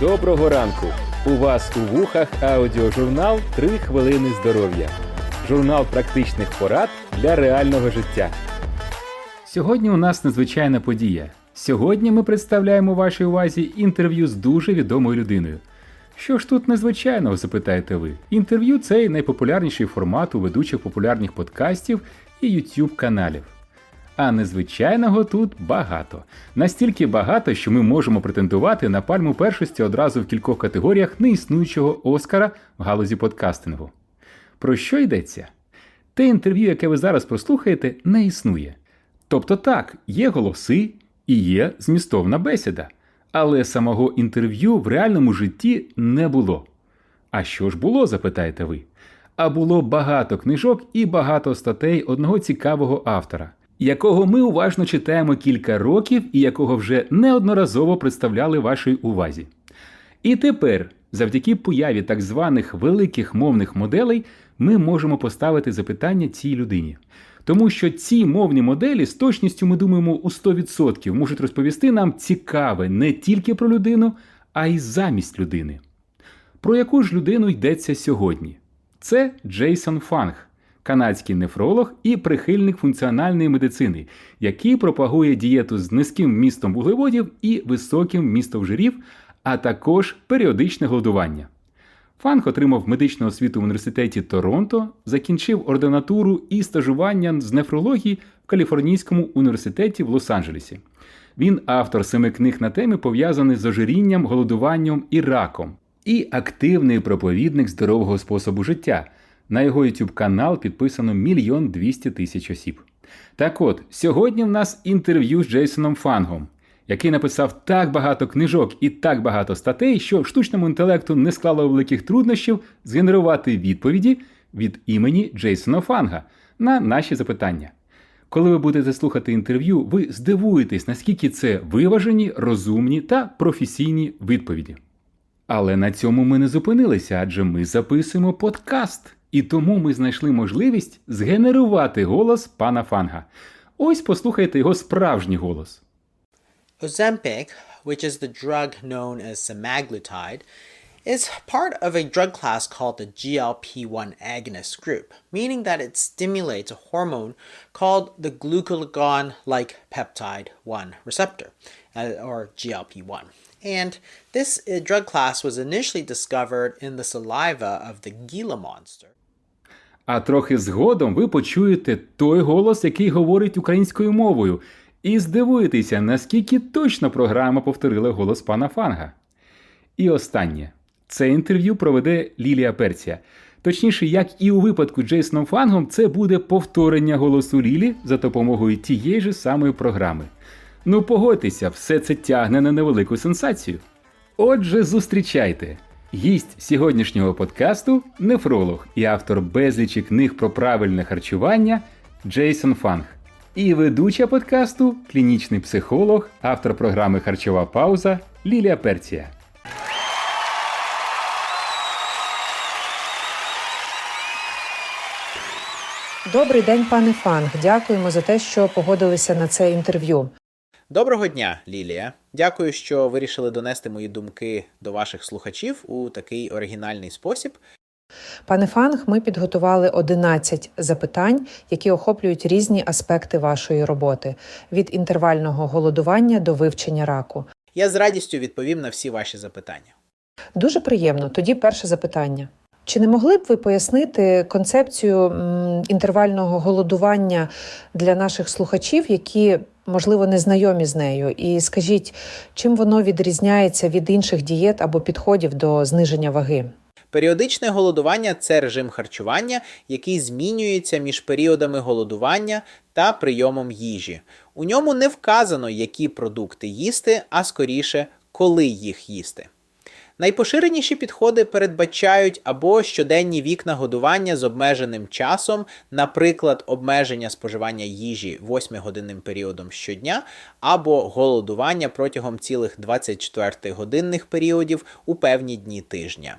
Доброго ранку! У вас у вухах аудіожурнал «3 хвилини здоров'я. Журнал практичних порад для реального життя. Сьогодні у нас надзвичайна подія. Сьогодні ми представляємо вашій увазі інтерв'ю з дуже відомою людиною. Що ж тут незвичайного, запитаєте ви? Інтерв'ю це найпопулярніший формат у ведучих популярних подкастів і YouTube каналів. А незвичайного тут багато. Настільки багато, що ми можемо претендувати на пальму першості одразу в кількох категоріях неіснуючого Оскара в галузі подкастингу. Про що йдеться? Те інтерв'ю, яке ви зараз прослухаєте, не існує. Тобто так, є голоси і є змістовна бесіда, але самого інтерв'ю в реальному житті не було. А що ж було, запитаєте ви? А було багато книжок і багато статей одного цікавого автора, якого ми уважно читаємо кілька років і якого вже неодноразово представляли вашій увазі. І тепер, завдяки появі так званих великих мовних моделей, ми можемо поставити запитання цій людині. Тому що ці мовні моделі з точністю, ми думаємо, у 100% можуть розповісти нам цікаве не тільки про людину, а й замість людини. Про яку ж людину йдеться сьогодні? Це Джейсон Фанг, канадський нефролог і прихильник функціональної медицини, який пропагує дієту з низьким вмістом вуглеводів і високим вмістом жирів, а також періодичне голодування. Фанг отримав медичну освіту в університеті Торонто, закінчив ординатуру і стажування з нефрології в Каліфорнійському університеті в Лос-Анджелесі. Він автор семи книг на теми, пов'язані з ожирінням, голодуванням і раком, і активний проповідник здорового способу життя. На його YouTube канал підписано мільйон двісті тисяч осіб. Так от, сьогодні в нас інтерв'ю з Джейсоном Фангом, який написав так багато книжок і так багато статей, що штучному інтелекту не склало великих труднощів згенерувати відповіді від імені Джейсона Фанга на наші запитання. Коли ви будете слухати інтерв'ю, ви здивуєтесь, наскільки це виважені, розумні та професійні відповіді. Але на цьому ми не зупинилися, адже ми записуємо подкаст, і тому ми знайшли можливість згенерувати голос пана Фанга. Ось послухайте його справжній голос. Ozempic, which is the drug known as semaglutide, is part of a drug class called the GLP 1 agonist group, meaning that it stimulates a hormone called the glucagon like peptide 1 receptor, uh, or GLP 1. And this uh, drug class was initially discovered in the saliva of the Gila monster. А трохи згодом ви почуєте той голос, який говорить українською мовою, і здивуєтеся, наскільки точно програма повторила голос пана Фанга. І останнє. Це інтерв'ю проведе Лілія Перція. Точніше, як і у випадку Джейсоном Фангом, це буде повторення голосу Лілі за допомогою тієї ж самої програми. Ну погодьтеся, все це тягне на невелику сенсацію. Отже, зустрічайте. Гість сьогоднішнього подкасту нефролог і автор безлічі книг про правильне харчування Джейсон Фанг. І ведуча подкасту клінічний психолог, автор програми Харчова пауза Лілія Перція. Добрий день, пане Фанг. Дякуємо за те, що погодилися на це інтерв'ю. Доброго дня, Лілія. Дякую, що вирішили донести мої думки до ваших слухачів у такий оригінальний спосіб. Пане Фанг, ми підготували 11 запитань, які охоплюють різні аспекти вашої роботи від інтервального голодування до вивчення раку. Я з радістю відповім на всі ваші запитання. Дуже приємно. Тоді перше запитання. Чи не могли б ви пояснити концепцію інтервального голодування для наших слухачів, які можливо не знайомі з нею? І скажіть, чим воно відрізняється від інших дієт або підходів до зниження ваги? Періодичне голодування це режим харчування, який змінюється між періодами голодування та прийомом їжі. У ньому не вказано, які продукти їсти, а скоріше, коли їх їсти. Найпоширеніші підходи передбачають або щоденні вікна годування з обмеженим часом, наприклад, обмеження споживання їжі 8-годинним періодом щодня, або голодування протягом цілих 24 годинних періодів у певні дні тижня.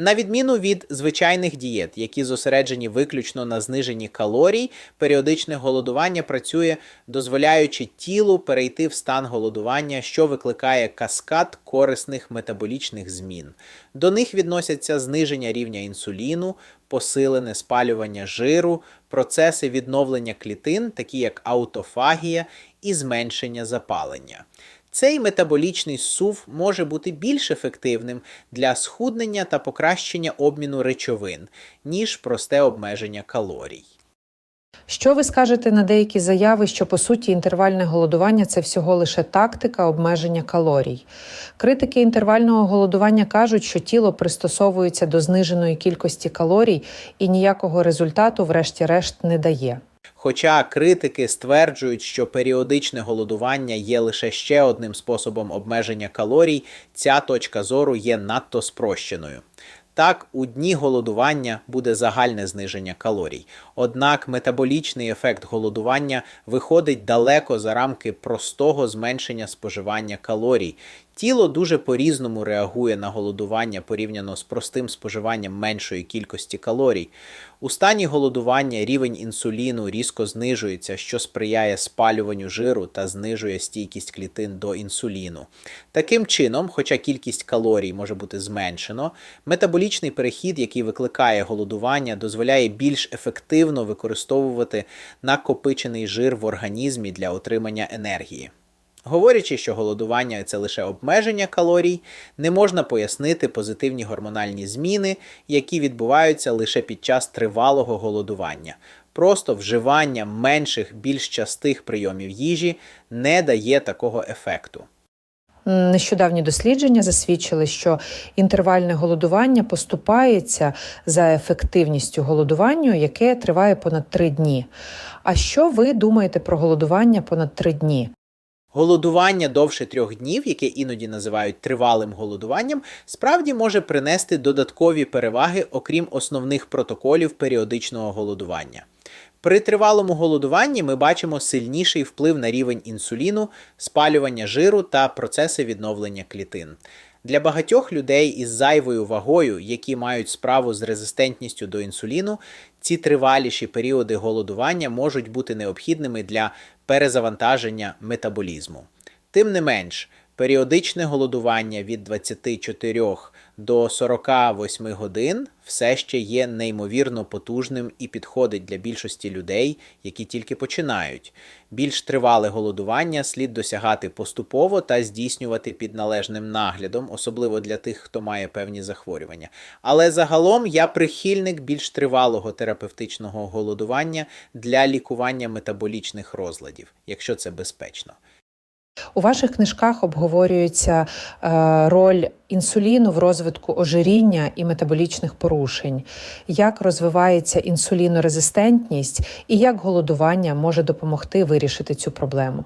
На відміну від звичайних дієт, які зосереджені виключно на зниженні калорій, періодичне голодування працює, дозволяючи тілу перейти в стан голодування, що викликає каскад корисних метаболічних змін. До них відносяться зниження рівня інсуліну, посилене спалювання жиру, процеси відновлення клітин, такі як аутофагія, і зменшення запалення. Цей метаболічний сув може бути більш ефективним для схуднення та покращення обміну речовин, ніж просте обмеження калорій. Що ви скажете на деякі заяви, що по суті інтервальне голодування це всього лише тактика обмеження калорій? Критики інтервального голодування кажуть, що тіло пристосовується до зниженої кількості калорій і ніякого результату, врешті-решт, не дає. Хоча критики стверджують, що періодичне голодування є лише ще одним способом обмеження калорій, ця точка зору є надто спрощеною. Так, у дні голодування буде загальне зниження калорій. Однак метаболічний ефект голодування виходить далеко за рамки простого зменшення споживання калорій. Тіло дуже по-різному реагує на голодування порівняно з простим споживанням меншої кількості калорій. У стані голодування рівень інсуліну різко знижується, що сприяє спалюванню жиру та знижує стійкість клітин до інсуліну. Таким чином, хоча кількість калорій може бути зменшено, метаболічний перехід, який викликає голодування, дозволяє більш ефективно використовувати накопичений жир в організмі для отримання енергії. Говорячи, що голодування це лише обмеження калорій, не можна пояснити позитивні гормональні зміни, які відбуваються лише під час тривалого голодування. Просто вживання менших, більш частих прийомів їжі не дає такого ефекту. Нещодавні дослідження засвідчили, що інтервальне голодування поступається за ефективністю голодуванню, яке триває понад три дні. А що ви думаєте про голодування понад три дні? Голодування довше трьох днів, яке іноді називають тривалим голодуванням, справді може принести додаткові переваги, окрім основних протоколів періодичного голодування. При тривалому голодуванні ми бачимо сильніший вплив на рівень інсуліну, спалювання жиру та процеси відновлення клітин. Для багатьох людей із зайвою вагою, які мають справу з резистентністю до інсуліну, ці триваліші періоди голодування можуть бути необхідними для перезавантаження метаболізму. Тим не менш, періодичне голодування від 24 до 48 годин все ще є неймовірно потужним і підходить для більшості людей, які тільки починають. Більш тривале голодування слід досягати поступово та здійснювати під належним наглядом, особливо для тих, хто має певні захворювання. Але загалом я прихильник більш тривалого терапевтичного голодування для лікування метаболічних розладів, якщо це безпечно. У ваших книжках обговорюється е, роль інсуліну в розвитку ожиріння і метаболічних порушень, як розвивається інсулінорезистентність і як голодування може допомогти вирішити цю проблему.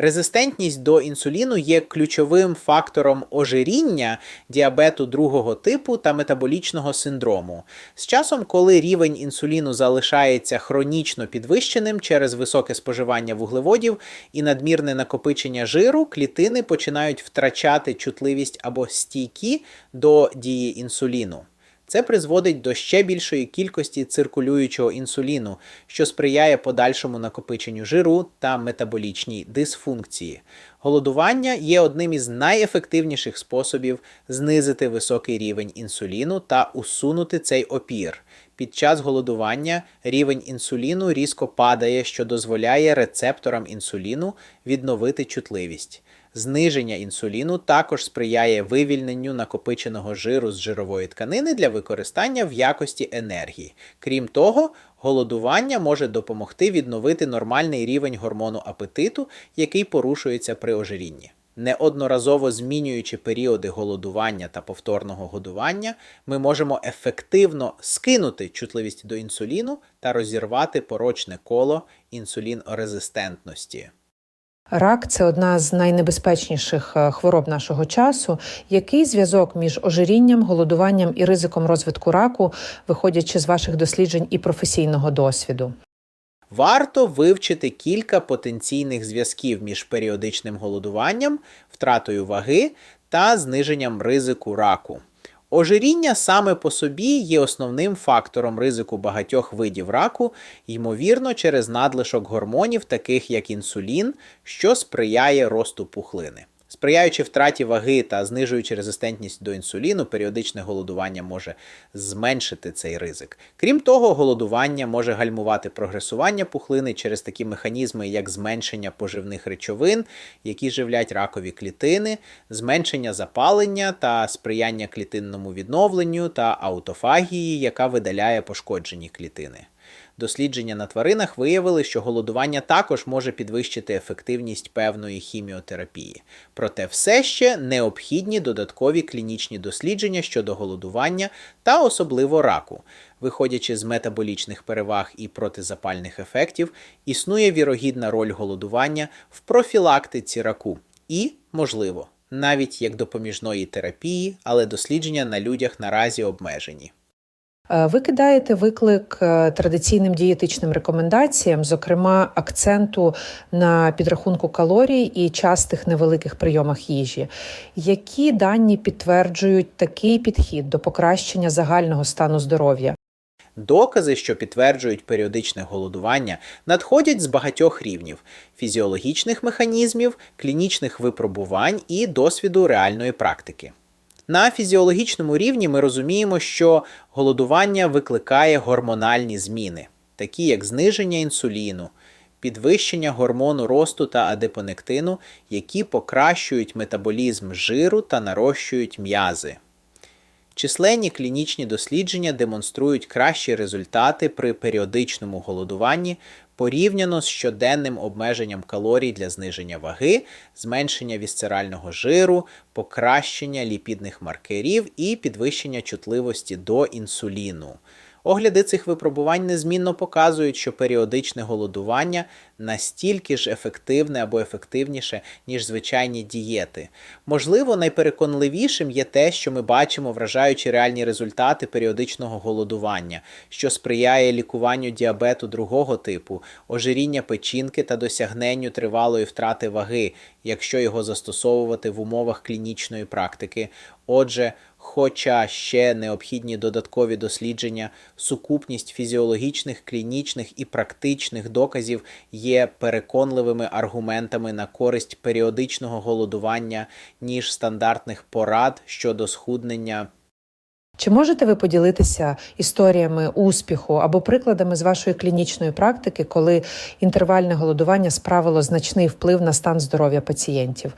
Резистентність до інсуліну є ключовим фактором ожиріння, діабету другого типу та метаболічного синдрому. З часом, коли рівень інсуліну залишається хронічно підвищеним через високе споживання вуглеводів і надмірне накопичення жиру, клітини починають втрачати чутливість або стійкі до дії інсуліну. Це призводить до ще більшої кількості циркулюючого інсуліну, що сприяє подальшому накопиченню жиру та метаболічній дисфункції. Голодування є одним із найефективніших способів знизити високий рівень інсуліну та усунути цей опір. Під час голодування рівень інсуліну різко падає, що дозволяє рецепторам інсуліну відновити чутливість. Зниження інсуліну також сприяє вивільненню накопиченого жиру з жирової тканини для використання в якості енергії. Крім того, голодування може допомогти відновити нормальний рівень гормону апетиту, який порушується при ожирінні. Неодноразово змінюючи періоди голодування та повторного годування, ми можемо ефективно скинути чутливість до інсуліну та розірвати порочне коло інсулінорезистентності. Рак це одна з найнебезпечніших е, хвороб нашого часу. Який зв'язок між ожирінням, голодуванням і ризиком розвитку раку, виходячи з ваших досліджень і професійного досвіду? Варто вивчити кілька потенційних зв'язків між періодичним голодуванням, втратою ваги та зниженням ризику раку. Ожиріння саме по собі є основним фактором ризику багатьох видів раку, ймовірно, через надлишок гормонів, таких як інсулін, що сприяє росту пухлини. Сприяючи втраті ваги та знижуючи резистентність до інсуліну, періодичне голодування може зменшити цей ризик. Крім того, голодування може гальмувати прогресування пухлини через такі механізми, як зменшення поживних речовин, які живлять ракові клітини, зменшення запалення та сприяння клітинному відновленню та аутофагії, яка видаляє пошкоджені клітини. Дослідження на тваринах виявили, що голодування також може підвищити ефективність певної хіміотерапії. Проте все ще необхідні додаткові клінічні дослідження щодо голодування та особливо раку. Виходячи з метаболічних переваг і протизапальних ефектів, існує вірогідна роль голодування в профілактиці раку і, можливо, навіть як допоміжної терапії, але дослідження на людях наразі обмежені. Е, Ви кидаєте виклик е, традиційним дієтичним рекомендаціям, зокрема акценту на підрахунку калорій і частих невеликих прийомах їжі. Які дані підтверджують такий підхід до покращення загального стану здоров'я? Докази, що підтверджують періодичне голодування, надходять з багатьох рівнів: фізіологічних механізмів, клінічних випробувань і досвіду реальної практики. На фізіологічному рівні ми розуміємо, що голодування викликає гормональні зміни, такі як зниження інсуліну, підвищення гормону росту та адепонектину, які покращують метаболізм жиру та нарощують м'язи. Численні клінічні дослідження демонструють кращі результати при періодичному голодуванні порівняно з щоденним обмеженням калорій для зниження ваги, зменшення вісцерального жиру, покращення ліпідних маркерів і підвищення чутливості до інсуліну. Огляди цих випробувань незмінно показують, що періодичне голодування настільки ж ефективне або ефективніше, ніж звичайні дієти. Можливо, найпереконливішим є те, що ми бачимо вражаючі реальні результати періодичного голодування, що сприяє лікуванню діабету другого типу, ожиріння печінки та досягненню тривалої втрати ваги, якщо його застосовувати в умовах клінічної практики. Отже, Хоча ще необхідні додаткові дослідження, сукупність фізіологічних, клінічних і практичних доказів є переконливими аргументами на користь періодичного голодування, ніж стандартних порад щодо схуднення Чи можете ви поділитися історіями успіху або прикладами з вашої клінічної практики, коли інтервальне голодування справило значний вплив на стан здоров'я пацієнтів?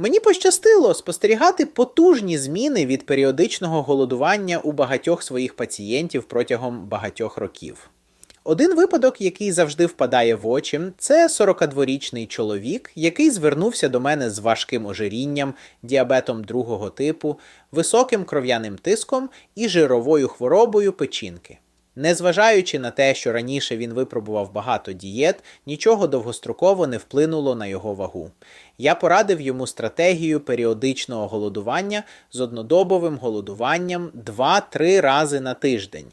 Мені пощастило спостерігати потужні зміни від періодичного голодування у багатьох своїх пацієнтів протягом багатьох років. Один випадок, який завжди впадає в очі, це 42-річний чоловік, який звернувся до мене з важким ожирінням, діабетом другого типу, високим кров'яним тиском і жировою хворобою печінки. Незважаючи на те, що раніше він випробував багато дієт, нічого довгостроково не вплинуло на його вагу. Я порадив йому стратегію періодичного голодування з однодобовим голодуванням 2-3 рази на тиждень.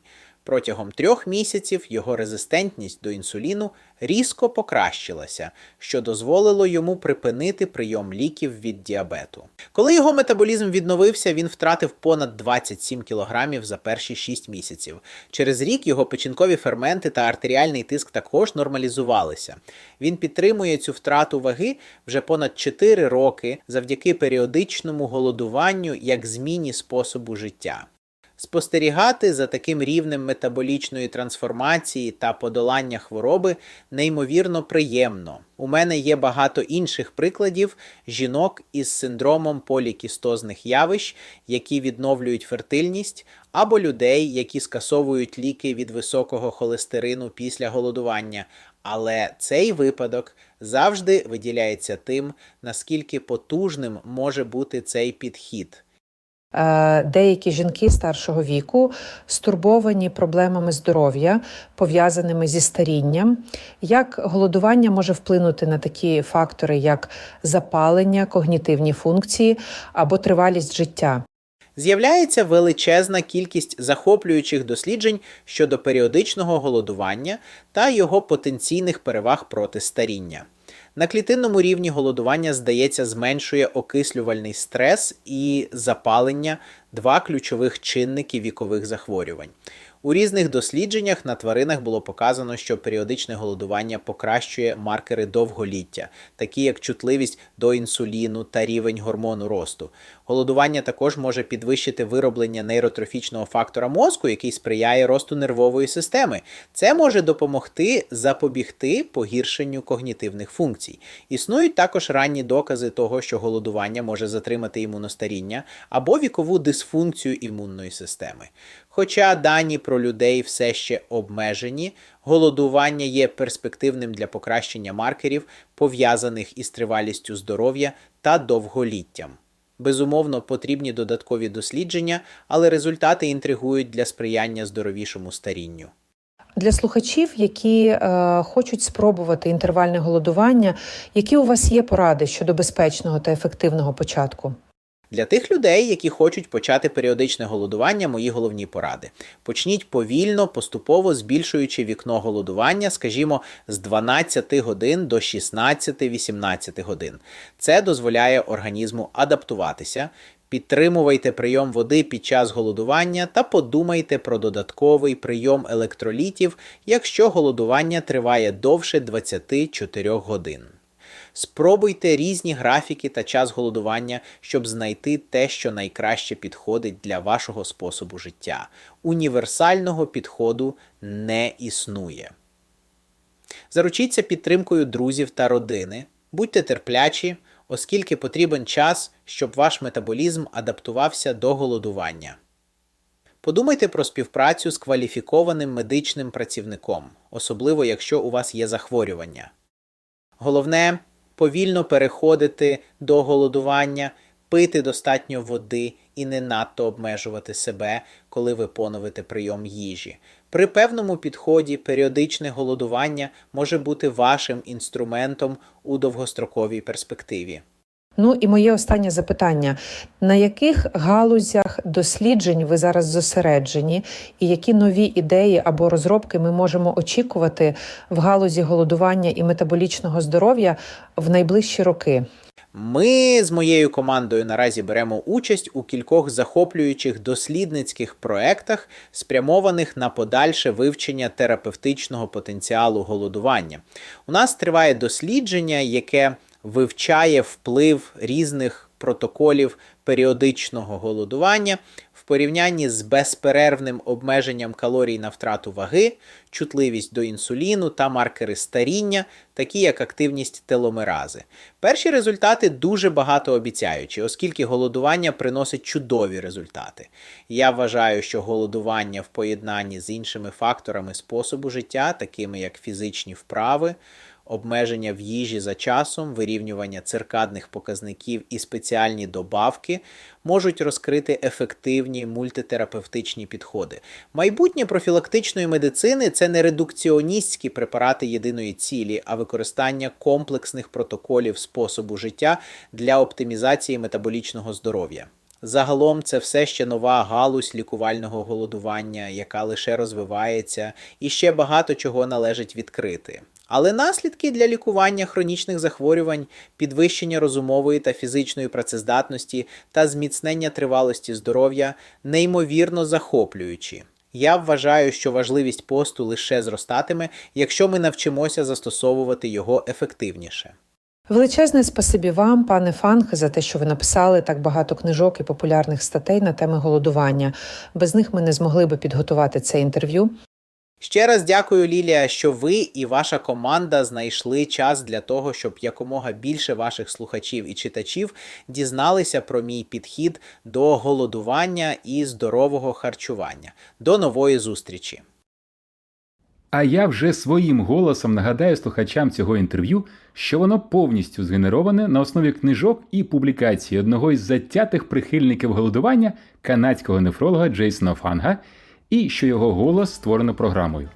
Протягом трьох місяців його резистентність до інсуліну різко покращилася, що дозволило йому припинити прийом ліків від діабету. Коли його метаболізм відновився, він втратив понад 27 кг за перші 6 місяців. Через рік його печінкові ферменти та артеріальний тиск також нормалізувалися. Він підтримує цю втрату ваги вже понад 4 роки завдяки періодичному голодуванню як зміні способу життя. Спостерігати за таким рівнем метаболічної трансформації та подолання хвороби неймовірно приємно. У мене є багато інших прикладів жінок із синдромом полікістозних явищ, які відновлюють фертильність, або людей, які скасовують ліки від високого холестерину після голодування. Але цей випадок завжди виділяється тим, наскільки потужним може бути цей підхід. Е, Деякі жінки старшого віку стурбовані проблемами здоров'я, пов'язаними зі старінням. Як голодування може вплинути на такі фактори, як запалення, когнітивні функції або тривалість життя? З'являється величезна кількість захоплюючих досліджень щодо періодичного голодування та його потенційних переваг проти старіння. На клітинному рівні голодування, здається, зменшує окислювальний стрес і запалення два ключових чинники вікових захворювань. У різних дослідженнях на тваринах було показано, що періодичне голодування покращує маркери довголіття, такі як чутливість до інсуліну та рівень гормону росту. Голодування також може підвищити вироблення нейротрофічного фактора мозку, який сприяє росту нервової системи. Це може допомогти запобігти погіршенню когнітивних функцій. Існують також ранні докази того, що голодування може затримати імуностаріння або вікову дисфункцію імунної системи. Хоча дані про людей все ще обмежені, голодування є перспективним для покращення маркерів, пов'язаних із тривалістю здоров'я та довголіттям. Безумовно, потрібні додаткові дослідження, але результати інтригують для сприяння здоровішому старінню. Для слухачів, які е, хочуть спробувати інтервальне голодування, які у вас є поради щодо безпечного та ефективного початку? Для тих людей, які хочуть почати періодичне голодування, мої головні поради. Почніть повільно, поступово збільшуючи вікно голодування, скажімо, з 12 годин до 16-18 годин. Це дозволяє організму адаптуватися. Підтримувайте прийом води під час голодування та подумайте про додатковий прийом електролітів, якщо голодування триває довше 24 годин. Спробуйте різні графіки та час голодування, щоб знайти те, що найкраще підходить для вашого способу життя. Універсального підходу не існує. Заручіться підтримкою друзів та родини. Будьте терплячі, оскільки потрібен час, щоб ваш метаболізм адаптувався до голодування. Подумайте про співпрацю з кваліфікованим медичним працівником, особливо якщо у вас є захворювання. Головне повільно переходити до голодування, пити достатньо води і не надто обмежувати себе, коли ви поновите прийом їжі. При певному підході періодичне голодування може бути вашим інструментом у довгостроковій перспективі. Ну і моє останнє запитання: на яких галузях досліджень ви зараз зосереджені, і які нові ідеї або розробки ми можемо очікувати в галузі голодування і метаболічного здоров'я в найближчі роки? Ми з моєю командою наразі беремо участь у кількох захоплюючих дослідницьких проектах, спрямованих на подальше вивчення терапевтичного потенціалу голодування. У нас триває дослідження, яке вивчає вплив різних протоколів періодичного голодування в порівнянні з безперервним обмеженням калорій на втрату ваги, чутливість до інсуліну та маркери старіння, такі як активність теломерази. Перші результати дуже багатообіцяючі, оскільки голодування приносить чудові результати. Я вважаю, що голодування в поєднанні з іншими факторами способу життя, такими як фізичні вправи, обмеження в їжі за часом, вирівнювання циркадних показників і спеціальні добавки можуть розкрити ефективні мультитерапевтичні підходи. Майбутнє профілактичної медицини це не редукціоністські препарати єдиної цілі, а використання комплексних протоколів способу життя для оптимізації метаболічного здоров'я. Загалом це все ще нова галузь лікувального голодування, яка лише розвивається, і ще багато чого належить відкрити. Але наслідки для лікування хронічних захворювань, підвищення розумової та фізичної працездатності та зміцнення тривалості здоров'я неймовірно захоплюючі. Я вважаю, що важливість посту лише зростатиме, якщо ми навчимося застосовувати його ефективніше. Величезне спасибі вам, пане Фанг, за те, що ви написали так багато книжок і популярних статей на теми голодування. Без них ми не змогли би підготувати це інтерв'ю. Ще раз дякую, Лілія, що ви і ваша команда знайшли час для того, щоб якомога більше ваших слухачів і читачів дізналися про мій підхід до голодування і здорового харчування. До нової зустрічі! А я вже своїм голосом нагадаю слухачам цього інтерв'ю, що воно повністю згенероване на основі книжок і публікацій одного із затятих прихильників голодування канадського нефролога Джейсона Фанга, і що його голос створено програмою.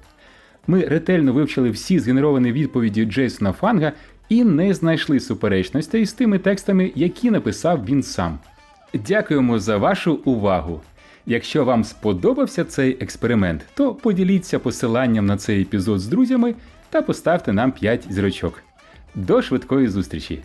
Ми ретельно вивчили всі згенеровані відповіді Джейсона Фанга і не знайшли суперечностей з тими текстами, які написав він сам. Дякуємо за вашу увагу! Якщо вам сподобався цей експеримент, то поділіться посиланням на цей епізод з друзями та поставте нам 5 зірочок. До швидкої зустрічі!